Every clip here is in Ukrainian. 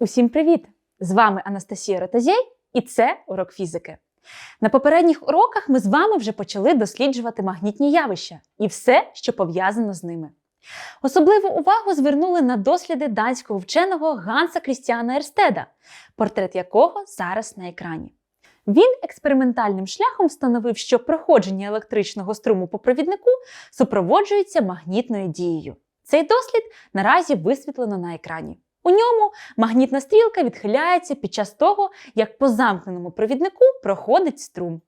Усім привіт! З вами Анастасія Ротазєй, і це урок фізики. На попередніх уроках ми з вами вже почали досліджувати магнітні явища і все, що пов'язано з ними. Особливу увагу звернули на досліди данського вченого Ганса Крістіана Ерстеда, портрет якого зараз на екрані. Він експериментальним шляхом встановив, що проходження електричного струму по провіднику супроводжується магнітною дією. Цей дослід наразі висвітлено на екрані. У ньому магнітна стрілка відхиляється під час того, як по замкненому провіднику проходить струм.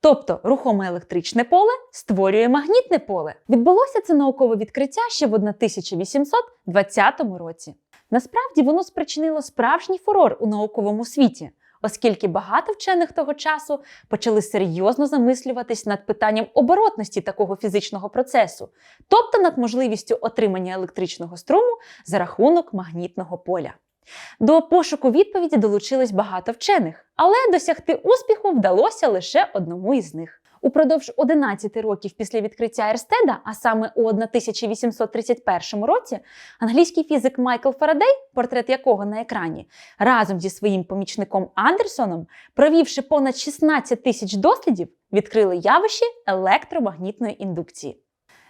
Тобто рухоме електричне поле створює магнітне поле. Відбулося це наукове відкриття ще в 1820 році. Насправді воно спричинило справжній фурор у науковому світі, оскільки багато вчених того часу почали серйозно замислюватись над питанням оборотності такого фізичного процесу, тобто над можливістю отримання електричного струму за рахунок магнітного поля. До пошуку відповіді долучилось багато вчених, але досягти успіху вдалося лише одному із них. Упродовж 11 років після відкриття Ерстеда, а саме у 1831 році, англійський фізик Майкл Фарадей, портрет якого на екрані, разом зі своїм помічником Андерсоном, провівши понад 16 тисяч дослідів, відкрили явище електромагнітної індукції.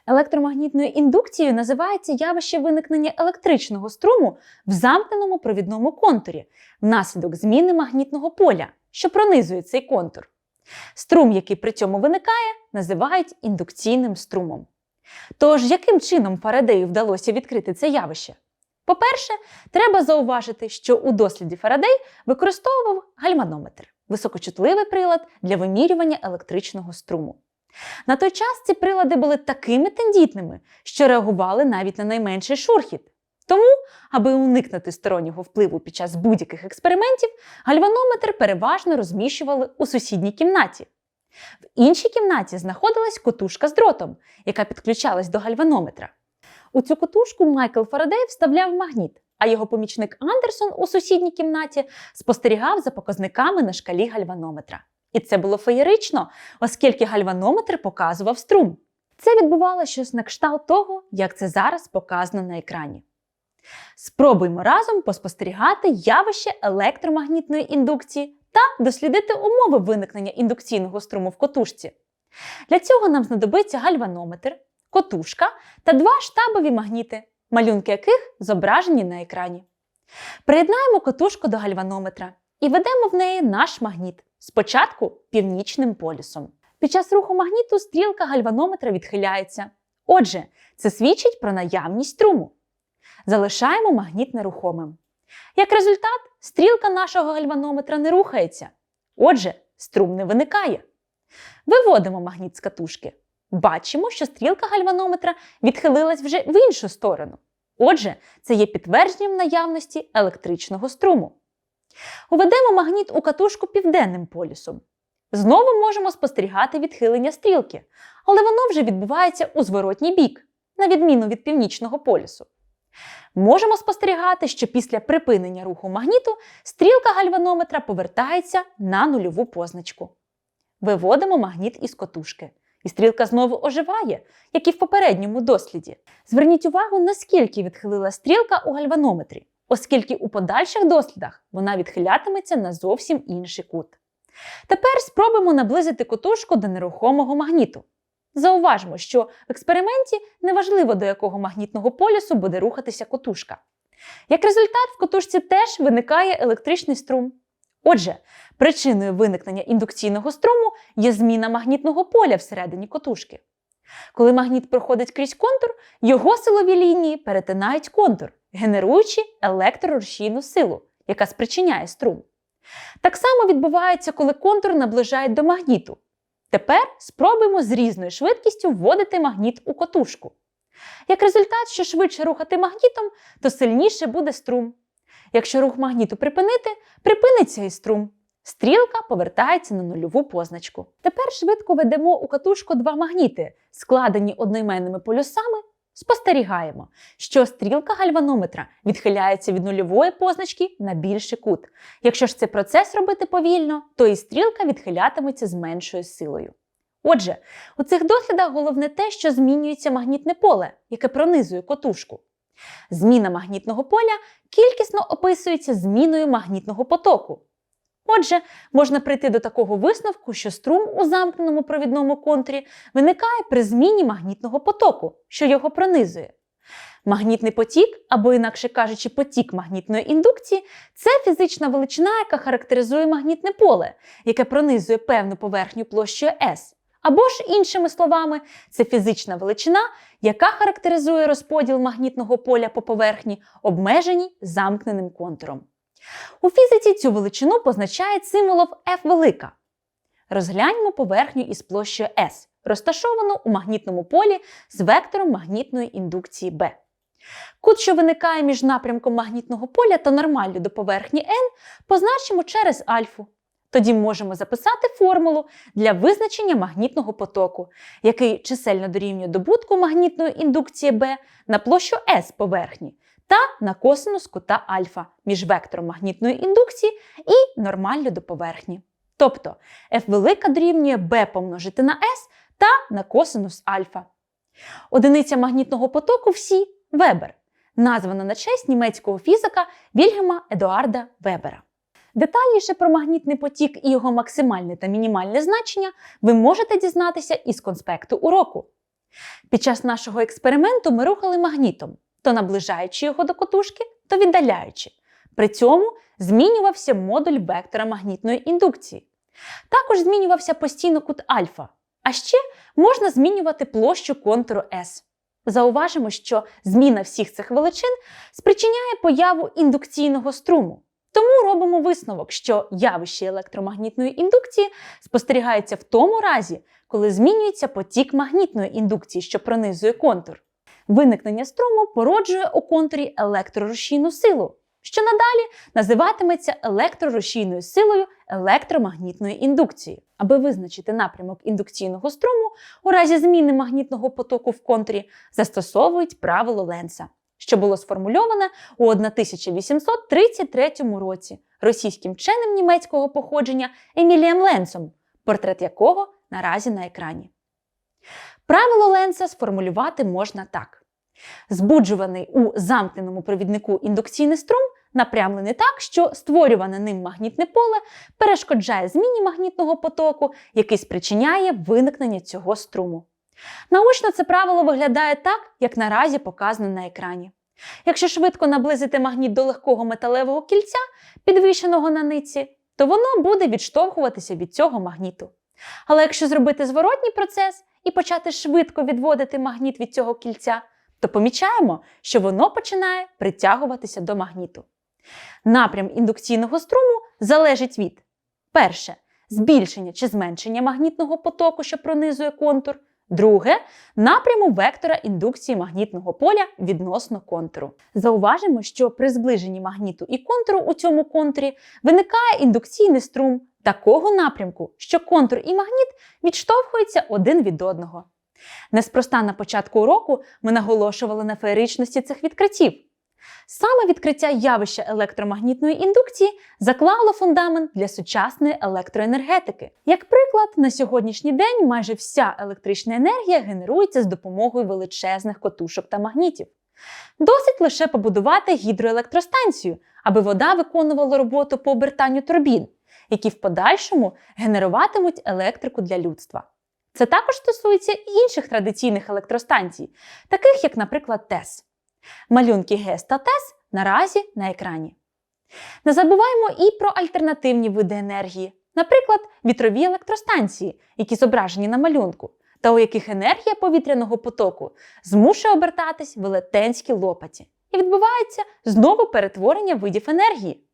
Електромагнітною індукцією називається явище виникнення електричного струму в замкненому провідному контурі внаслідок зміни магнітного поля, що пронизує цей контур. Струм, який при цьому виникає, називають індукційним струмом. Тож, яким чином Фарадею вдалося відкрити це явище? По-перше, треба зауважити, що у досліді Фарадей використовував гальманометр високочутливий прилад для вимірювання електричного струму. На той час ці прилади були такими тендітними, що реагували навіть на найменший шурхіт. Тому, аби уникнути стороннього впливу під час будь-яких експериментів, гальванометр переважно розміщували у сусідній кімнаті. В іншій кімнаті знаходилась котушка з дротом, яка підключалась до гальванометра. У цю котушку Майкл Фарадей вставляв магніт, а його помічник Андерсон у сусідній кімнаті спостерігав за показниками на шкалі гальванометра. І це було феєрично, оскільки гальванометр показував струм. Це відбувалося щось на кшталт того, як це зараз показано на екрані. Спробуймо разом поспостерігати явище електромагнітної індукції та дослідити умови виникнення індукційного струму в котушці. Для цього нам знадобиться гальванометр, котушка та два штабові магніти, малюнки яких зображені на екрані. Приєднаємо котушку до гальванометра і ведемо в неї наш магніт, спочатку північним полюсом. Під час руху магніту стрілка гальванометра відхиляється. Отже, це свідчить про наявність струму. Залишаємо магніт нерухомим. Як результат, стрілка нашого гальванометра не рухається. Отже, струм не виникає. Виводимо магніт з катушки. Бачимо, що стрілка гальванометра відхилилась вже в іншу сторону. Отже, це є підтвердженням наявності електричного струму. Уведемо магніт у катушку південним полюсом. Знову можемо спостерігати відхилення стрілки, але воно вже відбувається у зворотній бік, на відміну від північного полюсу. Можемо спостерігати, що після припинення руху магніту стрілка гальванометра повертається на нульову позначку. Виводимо магніт із котушки, і стрілка знову оживає, як і в попередньому досліді. Зверніть увагу, наскільки відхилила стрілка у гальванометрі, оскільки у подальших дослідах вона відхилятиметься на зовсім інший кут. Тепер спробуємо наблизити котушку до нерухомого магніту. Зауважмо, що в експерименті неважливо до якого магнітного полюсу буде рухатися котушка. Як результат, в котушці теж виникає електричний струм. Отже, причиною виникнення індукційного струму є зміна магнітного поля всередині котушки. Коли магніт проходить крізь контур, його силові лінії перетинають контур, генеруючи електрорушійну силу, яка спричиняє струм. Так само відбувається, коли контур наближають до магніту. Тепер спробуємо з різною швидкістю вводити магніт у котушку. Як результат, що швидше рухати магнітом, то сильніше буде струм. Якщо рух магніту припинити, припиниться і струм. Стрілка повертається на нульову позначку. Тепер швидко ведемо у катушку два магніти, складені одноіменними полюсами. Спостерігаємо, що стрілка гальванометра відхиляється від нульової позначки на більший кут. Якщо ж цей процес робити повільно, то і стрілка відхилятиметься з меншою силою. Отже, у цих дослідах головне те, що змінюється магнітне поле, яке пронизує котушку. Зміна магнітного поля кількісно описується зміною магнітного потоку. Отже, можна прийти до такого висновку, що струм у замкненому провідному контурі виникає при зміні магнітного потоку, що його пронизує. Магнітний потік, або, інакше кажучи, потік магнітної індукції це фізична величина, яка характеризує магнітне поле, яке пронизує певну поверхню площею S. Або ж, іншими словами, це фізична величина, яка характеризує розподіл магнітного поля по поверхні, обмеженій замкненим контуром. У фізиці цю величину позначають символом F велика. Розгляньмо поверхню із площею S, розташовану у магнітному полі з вектором магнітної індукції B. Кут, що виникає між напрямком магнітного поля та нормаллю до поверхні n, позначимо через альфу. Тоді можемо записати формулу для визначення магнітного потоку, який чисельно дорівнює добутку магнітної індукції B на площу S поверхні та на косинус кута альфа між вектором магнітної індукції і нормаллю до поверхні. Тобто F велика дорівнює B помножити на S та на косинус альфа. Одиниця магнітного потоку всі Вебер, названа на честь німецького фізика Вільгема Едуарда Вебера. Детальніше про магнітний потік і його максимальне та мінімальне значення ви можете дізнатися із конспекту уроку. Під час нашого експерименту ми рухали магнітом, то наближаючи його до котушки, то віддаляючи. При цьому змінювався модуль вектора магнітної індукції. Також змінювався постійно кут альфа, а ще можна змінювати площу контуру S. Зауважимо, що зміна всіх цих величин спричиняє появу індукційного струму. Тому робимо висновок, що явище електромагнітної індукції спостерігається в тому разі, коли змінюється потік магнітної індукції, що пронизує контур. Виникнення струму породжує у контурі електрорушійну силу, що надалі називатиметься електрорушійною силою електромагнітної індукції. Аби визначити напрямок індукційного струму, у разі зміни магнітного потоку в контурі застосовують правило Ленса, що було сформульоване у 1833 році російським вченим німецького походження Емілієм Ленсом, портрет якого наразі на екрані. Правило Ленса сформулювати можна так: збуджуваний у замкненому провіднику індукційний струм напрямлений так, що створюване ним магнітне поле перешкоджає зміні магнітного потоку, який спричиняє виникнення цього струму. Научно це правило виглядає так, як наразі показано на екрані. Якщо швидко наблизити магніт до легкого металевого кільця, підвищеного на ниці, то воно буде відштовхуватися від цього магніту. Але якщо зробити зворотній процес і почати швидко відводити магніт від цього кільця, то помічаємо, що воно починає притягуватися до магніту. Напрям індукційного струму залежить від перше збільшення чи зменшення магнітного потоку, що пронизує контур. Друге напряму вектора індукції магнітного поля відносно контуру. Зауважимо, що при зближенні магніту і контуру у цьому контурі виникає індукційний струм такого напрямку, що контур і магніт відштовхуються один від одного. Неспроста на початку уроку ми наголошували на феєричності цих відкриттів. Саме відкриття явища електромагнітної індукції заклало фундамент для сучасної електроенергетики. Як приклад, на сьогоднішній день майже вся електрична енергія генерується з допомогою величезних котушок та магнітів. Досить лише побудувати гідроелектростанцію, аби вода виконувала роботу по обертанню турбін, які в подальшому генеруватимуть електрику для людства. Це також стосується і інших традиційних електростанцій, таких як, наприклад, ТЕС. Малюнки ГЕС та ТЕС наразі на екрані. Не забуваємо і про альтернативні види енергії, наприклад, вітрові електростанції, які зображені на малюнку, та у яких енергія повітряного потоку змушує обертатись велетенські лопаті. І відбувається знову перетворення видів енергії.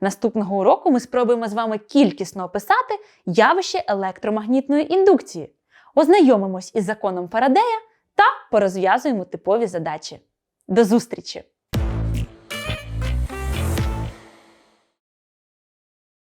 Наступного уроку ми спробуємо з вами кількісно описати явище електромагнітної індукції, ознайомимось із законом Фарадея та порозв'язуємо типові задачі. До зустрічі!